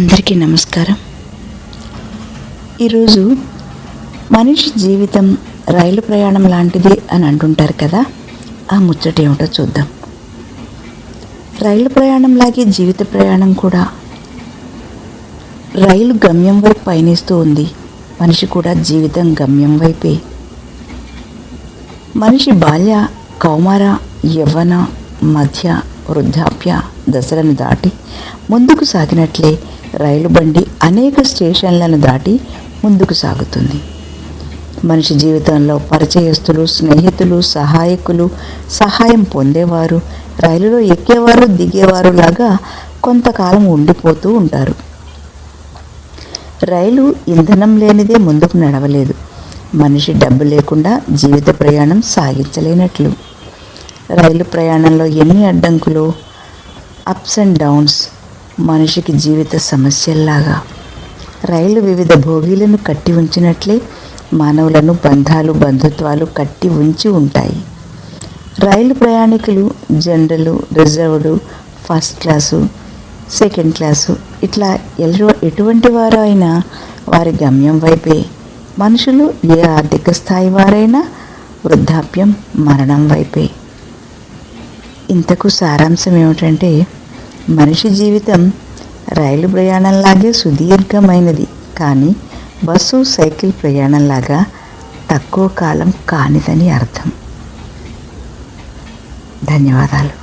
అందరికీ నమస్కారం. ఈరోజు మనిషి జీవితం రైలు ప్రయాణం లాంటిది అని అంటుంటారు కదా ఆ ముచ్చట ఏమిటో చూద్దాం. రైలు ప్రయాణం లాగే జీవిత ప్రయాణం కూడా రైలు గమ్యం వైపు పయనిస్తూ ఉంది. మనిషి కూడా జీవితం గమ్యం వైపే. మనిషి బాల్య కౌమార యవ్వన మధ్య వృద్ధాప్య దశలను దాటి ముందుకు సాగినట్లే రైలు బండి అనేక స్టేషన్లను దాటి ముందుకు సాగుతుంది. మనిషి జీవితంలో పరిచయస్తులు స్నేహితులు సహాయకులు సహాయం పొందేవారు రైలులో ఎక్కేవారు దిగేవారు లాగా కొంతకాలం ఉండిపోతూ ఉంటారు. రైలు ఇంధనం లేనిదే ముందుకు నడవలేదు. మనిషి డబ్బు లేకుండా జీవిత ప్రయాణం సాగించలేనట్లు. రైలు ప్రయాణంలో ఎన్ని అడ్డంకులు అప్స్ అండ్ డౌన్స్ మనిషికి జీవిత సమస్యల్లాగా. రైలు వివిధ భోగీలను కట్టి ఉంచినట్లే మానవులను బంధాలు బంధుత్వాలు కట్టి ఉంచి ఉంటాయి. రైలు ప్రయాణికులు general reserved first class second class ఇట్లా ఎల్లు ఎటువంటి వారు అయినా వారి గమ్యం వైపే. మనుషులు ఏ ఆర్థిక స్థాయి వారైనా వృద్ధాప్యం మరణం వైపే. ఇంతకు సారాంశం ఏమిటంటే మనిషి జీవితం రైలు ప్రయాణంలాగే సుదీర్ఘమైనది. కానీ బస్సు సైకిల్ ప్రయాణంలాగా తక్కువ కాలం కానిదని అర్థం. ధన్యవాదాలు.